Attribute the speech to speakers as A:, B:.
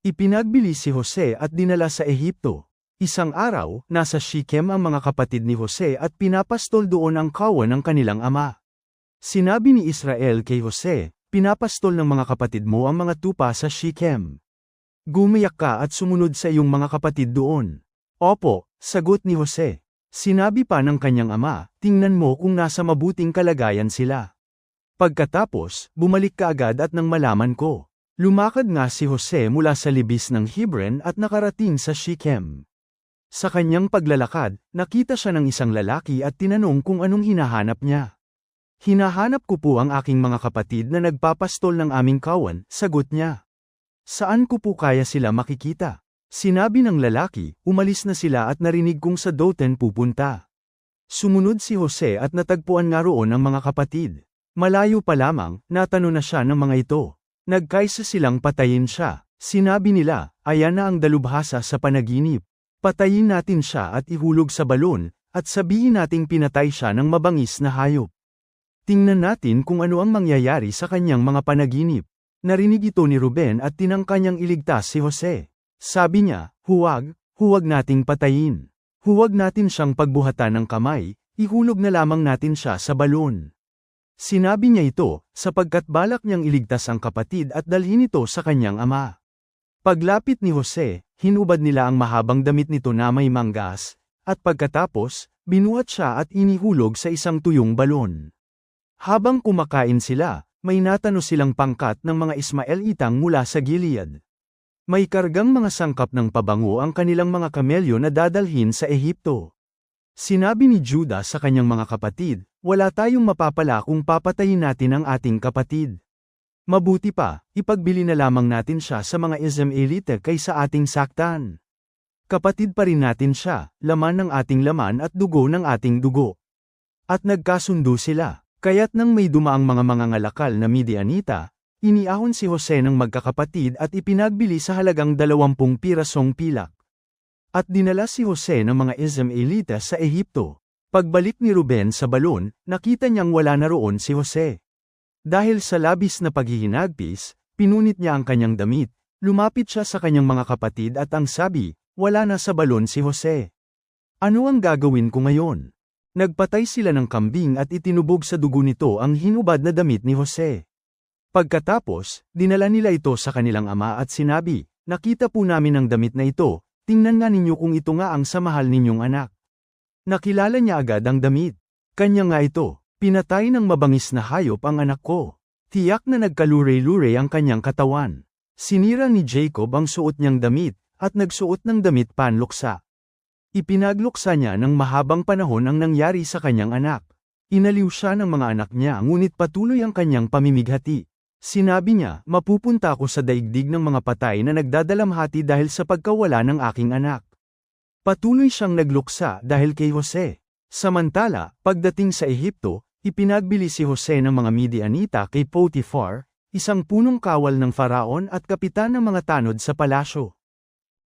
A: Ipinagbili si Jose at dinala sa Ehipto. Isang araw, nasa Shechem ang mga kapatid ni Jose at pinapastol doon ang kawan ng kanilang ama. Sinabi ni Israel kay Jose, pinapastol ng mga kapatid mo ang mga tupa sa Shechem. Gumiyak ka at sumunod sa iyong mga kapatid doon. Opo, sagot ni Jose. Sinabi pa ng kanyang ama, tingnan mo kung nasa mabuting kalagayan sila. Pagkatapos, bumalik ka agad at nang malaman ko. Lumakad nga si Jose mula sa libis ng Hebron at nakarating sa Shechem. Sa kanyang paglalakad, nakita siya ng isang lalaki at tinanong kung anong hinahanap niya. Hinahanap ko po ang aking mga kapatid na nagpapastol ng aming kawan, sagot niya. Saan ko po kaya sila makikita? Sinabi ng lalaki, umalis na sila at narinig kong sa Doten pupunta. Sumunod si Jose at natagpuan nga roon ang mga kapatid. Malayo pa lamang, natano na siya ng mga ito. Nagkaisa silang patayin siya. Sinabi nila, ayan na ang dalubhasa sa panaginip. Patayin natin siya at ihulog sa balon, at sabihin nating pinatay siya ng mabangis na hayop. Tingnan natin kung ano ang mangyayari sa kanyang mga panaginip. Narinig ito ni Ruben at tinangka iligtas si Jose. Sabi niya, huwag, huwag nating patayin. Huwag natin siyang pagbuhatan ng kamay, ihulog na lamang natin siya sa balon. Sinabi niya ito, sapagkat balak niyang iligtas ang kapatid at dalhin ito sa kanyang ama. Paglapit ni Jose, hinubad nila ang mahabang damit nito na may manggas, at pagkatapos, binuhat siya at inihulog sa isang tuyong balon. Habang kumakain sila, may natano silang pangkat ng mga Ismaelitang mula sa Gilead. May kargang mga sangkap ng pabango ang kanilang mga kamelyo na dadalhin sa Ehipto. Sinabi ni Judah sa kanyang mga kapatid, wala tayong mapapala kung papatayin natin ang ating kapatid. Mabuti pa, ipagbili na lamang natin siya sa mga Ismaelite kaysa ating saktan. Kapatid pa rin natin siya, laman ng ating laman at dugo ng ating dugo. At nagkasundo sila, kaya't nang may dumaang mga mangangalakal na Midianita, iniahon si Jose ng magkakapatid at ipinagbili sa halagang dalawampung pirasong pilak. At dinala si Jose ng mga Ismaelita sa Ehipto. Pagbalik ni Ruben sa balon, nakita niyang wala na roon si Jose. Dahil sa labis na paghihinagpis, pinunit niya ang kanyang damit, lumapit siya sa kanyang mga kapatid at ang sabi, wala na sa balon si Jose. Ano ang gagawin ko ngayon? Nagpatay sila ng kambing at itinubog sa dugo nito ang hinubad na damit ni Jose. Pagkatapos, dinala nila ito sa kanilang ama at sinabi, nakita po namin ang damit na ito, tingnan nga ninyo kung ito nga ang samahal ninyong anak. Nakilala niya agad ang damit. Kanya nga ito, pinatay ng mabangis na hayop ang anak ko. Tiyak na nagkalure-lure ang kanyang katawan. Sinira ni Jacob ang suot niyang damit, at nagsuot ng damit panluksa. Ipinagluksa niya ng mahabang panahon ang nangyari sa kanyang anak. Inaliw siya ng mga anak niya ngunit patuloy ang kanyang pamimighati. Sinabi niya, mapupunta ako sa daigdig ng mga patay na nagdadalamhati dahil sa pagkawala ng aking anak. Patuloy siyang nagluksa dahil kay Jose. Samantala, pagdating sa Ehipto, ipinagbili si Jose ng mga Midianita kay Potiphar, isang punong kawal ng faraon at kapitan ng mga tanod sa palasyo.